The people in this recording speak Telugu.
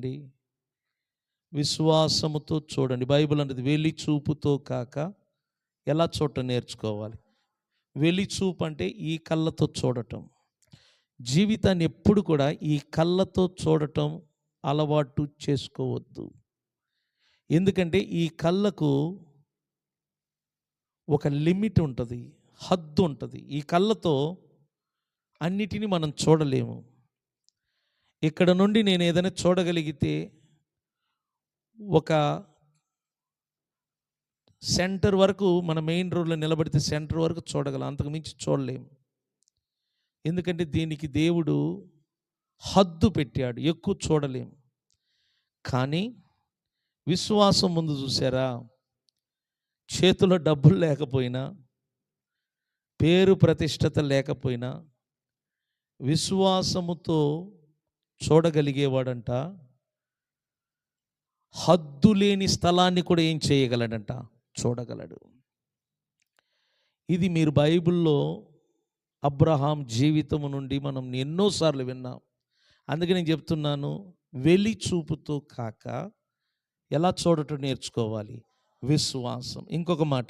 చూడండి. విశ్వాసముతో చూడండి. బైబిల్ అనేది వెలి చూపుతో కాక ఎలా చూడటం నేర్చుకోవాలి? వెలి చూపు అంటే ఈ కళ్ళతో చూడటం. జీవితాన్ని ఎప్పుడు కూడా ఈ కళ్ళతో చూడటం అలవాటు చేసుకోవద్దు. ఎందుకంటే ఈ కళ్ళకు ఒక లిమిట్ ఉంటుంది హద్దు ఉంటుంది. ఈ కళ్ళతో అన్నిటినీ మనం చూడలేము. ఇక్కడ నుండి నేను ఏదైనా చూడగలిగితే ఒక సెంటర్ వరకు మన మెయిన్ రోడ్లో నిలబడితే సెంటర్ వరకు చూడగలం. అంతకు మించి చూడలేము ఎందుకంటే దీనికి దేవుడు హద్దు పెట్టాడు. ఎక్కువ చూడలేము కానీ విశ్వాసం ముందు చూసారా? చేతిలో డబ్బులు లేకపోయినా పేరు ప్రతిష్టత లేకపోయినా విశ్వాసముతో చూడగలిగేవాడంట. హద్దు లేని స్థలాన్ని కూడా ఏం చేయగలడంట? చూడగలడు. ఇది మీరు బైబిల్లో అబ్రహాం జీవితము నుండి మనం ఎన్నోసార్లు విన్నాం. అందుకే నేను చెప్తున్నాను వెలి చూపుతో కాక ఎలా చూడటం నేర్చుకోవాలి? విశ్వాసం. ఇంకొక మాట.